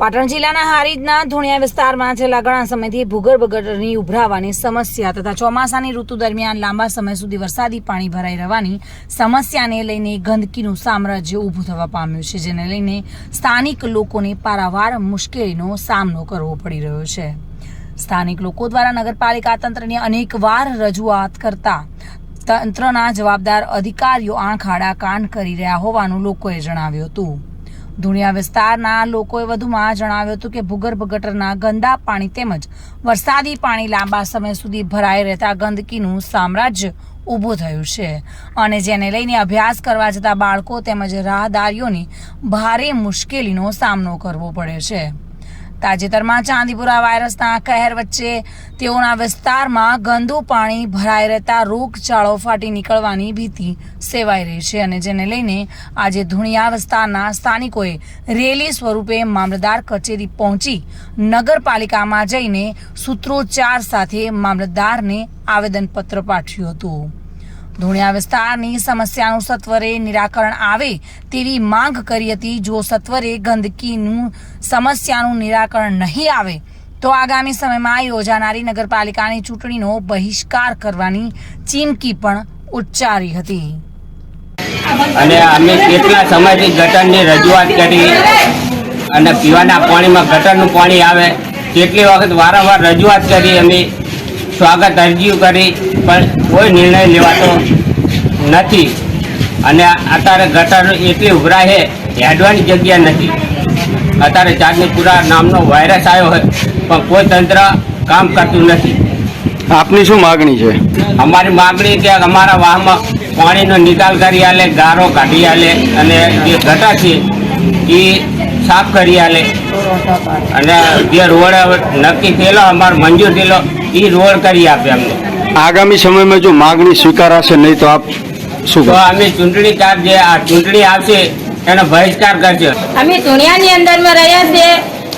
પાટણ જિલ્લાના હારીજના ધુણિયા વિસ્તારમાં છેલ્લા ઘણા સમયથી ભૂગર્ભ ગટરની ઉભરાવાની સમસ્યા તથા ચોમાસાની ઋતુ દરમિયાન લાંબા સમય સુધી વરસાદી પાણી ભરાઈ રહેવાની સમસ્યાને લઈને ગંદકીનું સામ્રાજ્ય ઊભું થવા પામ્યું છે, જેને લઈને સ્થાનિક લોકોને પારાવાર મુશ્કેલીનો સામનો કરવો પડી રહ્યો છે. સ્થાનિક લોકો દ્વારા નગરપાલિકા તંત્રને અનેકવાર રજૂઆત કરતા તંત્રના જવાબદાર અધિકારીઓ આંખ આડા કાન કરી રહ્યા હોવાનું લોકોએ જણાવ્યું હતું. ધુણિયા વિસ્તારના લોકોએ વધુમાં જણાવ્યું હતું કે ભૂગર્ભ ગટરના ગંદા પાણી તેમજ વરસાદી પાણી લાંબા સમય સુધી ભરાઈ રહેતા ગંદકીનું સામ્રાજ્ય ઊભું થયું છે. અને જેને લઈને અભ્યાસ કરવા જતા બાળકો તેમજ રાહદારીઓને ભારે મુશ્કેલીનો સામનો કરવો પડે છે. તાજેતરમાં ચાંદીપુરા વાયરસના કહેર વચ્ચે તેઓના વિસ્તારમાં ગંદુ પાણી ભરાઈ રહેતા રોગચાળો ફાટી નીકળવાની ભીતિ સેવાઈ રહી છે અને જેને લઈને આજે ધુણિયા વિસ્તારના સ્થાનિકોએ રેલી સ્વરૂપે મામલતદાર કચેરી પહોંચી નગરપાલિકામાં જઈને સૂત્રોચ્ચાર સાથે મામલતદારને આવેદનપત્ર પાઠવ્યું હતું. ધુણિયા વિસ્તારની સમસ્યાનું સત્વરે નિરાકરણ આવે તેવી માંગ કરી હતી. જો સત્વરે ગંદકીનું, સમસ્યાનું નિરાકરણ નહીં આવે, તો આગામી સમયમાં યોજાનારી નગરપાલિકાની ચૂંટણીનો બહિષ્કાર કરવાની ચીમકી પણ ઉચ્ચારી હતી. અને અમે કેટલા સમયથી ગટરની રજૂઆત કરી અને પીવાના પાણીમાં ગટરનું પાણી આવે, કેટલી વખત વારંવાર રજૂઆત કરી અમે સ્વાગત અરજીઓ કરી પણ કોઈ નિર્ણય લેવાતો નથી. અને અત્યારે ગટર એટલી ઉભરા છે હેડવાની જગ્યા નથી. અત્યારે ચાંદનીપુરા નામનો વાયરસ આવ્યો હોય પણ કોઈ તંત્ર કામ કરતું નથી. આપની શું માગણી છે? અમારી માગણી કે અમારા વાહમાં પાણીનો નિકાલ કરી આલે ગારો કાઢી આલે અને જે ગટર છે એ સાફ કરી આલે. અને જે રોડ નક્કી થયેલો અમારો મંજૂર થયેલો એ રોડ કરી આપે અમને આગામી સમયમાં જો માગણી સ્વીકારાશે નહીં તો આપ શું તો અમે ચૂંટણી કાર જે આ ચૂંટણી આવશે એનો બહિષ્કાર કરશે. અમે દુનિયાની અંદરમાં રહ્યા છે.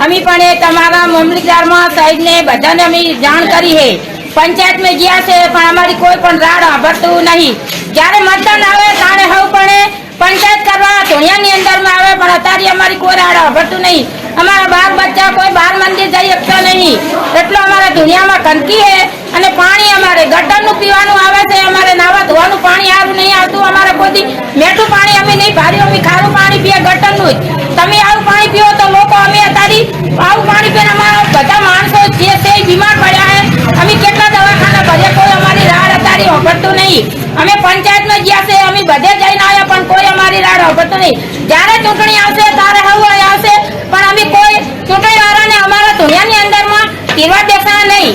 અમે પણ એ તમારા મામલતદારમાં સાહેબને બધાને અમે જાણ કરી છે. પંચાયતમાં ગયા છે પણ અમારી કોઈ પણ રાડ સાંભળતું નહીં. જ્યારે મતદાન આવે ત્યારે હવ પણ પંચાયત કરવા ધુનિયાની અંદરમાં આવે પણ અત્યારે અમારી કોઈ રાડ સાંભળતું નહીં. અમારા બાર બચ્ચા કોઈ બાર મંદિર જઈ શકતા નહીં એટલો અમારા દુનિયામાં ગંદકી છે અને પાણી અમારે ગટરનું પીવાનું આવે છે, અમારે નાવા ધોવાનું પાણી સારું નહીં આવતું, અમારે કોઈ મેઠું પાણી અમે નહીં ભાર્યું અમે ખારું પાણી પીએ ગટરનું તમે આવું પાણી પીઓ તો લોકો અમે અત્યારે આવું પાણી પીને અમારા બધા માણસો જે છે બીમાર પડ્યા છે. અમે કેટલા દવાખાના ભરે કોઈ અમારી રાડ અત્યારે હોભળતું નહીં. અમે પંચાયતમાં ગયા છે, અમે બધે જઈને આવ્યા, પણ કોઈ અમારી રાડ હોભળતું નહીં. જ્યારે ચૂંટણી આવશે ત્યારે હવે આવશે પણ અમે કોઈ ચૂંટણી વાળાને અમારા દુનિયાની અંદરમાં તીરવા દેતા નહીં